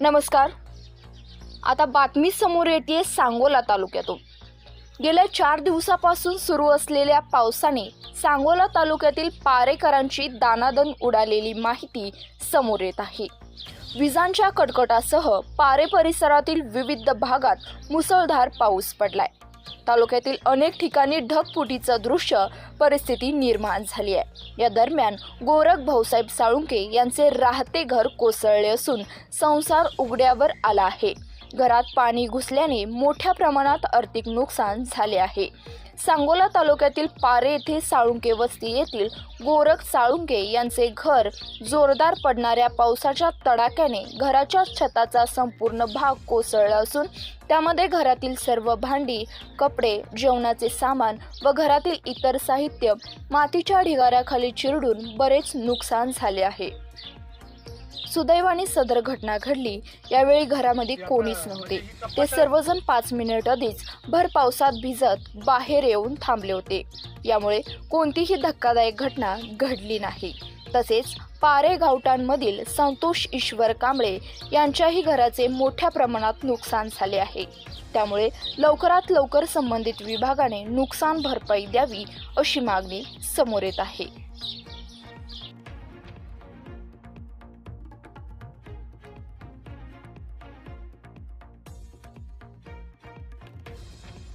नमस्कार. आता बातमी समोर येते सांगोला तालुक्यातून. गेल्या चार दिवसापासून सुरू असलेल्या पावसाने सांगोला तालुक्यातील पारेकरांची दानादन उडालेली माहिती समोर येत आहे. विजांच्या कडकटासह पारे परिसरातील विविध भागात मुसळधार पाऊस पडलाय. तालुक्यातील अनेक ठिकाणी ढगफुटीचं दृश्य परिस्थिती निर्माण झाली आहे. या दरम्यान गोरख भाऊसाहेब साळुंके यांचे राहते घर कोसळले असून संसार उघड्यावर आला आहे. घरात पाणी घुसल्याने मोठ्या प्रमाणात आर्थिक नुकसान झाले आहे. सांगोला तालुक्यातील पारे येथे साळुंके वस्ती येथील गोरख साळुंके यांचे घर जोरदार पडणाऱ्या पावसाच्या तडाख्याने घराच्या छताचा संपूर्ण भाग कोसळला असून त्यामध्ये घरातील सर्व भांडी कपडे जेवणाचे सामान व घरातील इतर साहित्य मातीच्या ढिगाऱ्याखाली चिरडून बरेच नुकसान झाले आहे. सुदैवाने सदर घटना घडली. यावेळी घरामध्ये कोणीच नव्हते. ते सर्वजण पाच मिनिट आधीच भर पावसात भिजत बाहेर येऊन थांबले होते. यामुळे कोणतीही धक्कादायक घटना घडली नाही. तसेच पारे गावटांमधील संतोष ईश्वर कांबळे यांच्याही घराचे मोठ्या प्रमाणात नुकसान झाले आहे. त्यामुळे लवकरात लवकर संबंधित विभागाने नुकसान भरपाई द्यावी अशी मागणी समोर येत आहे.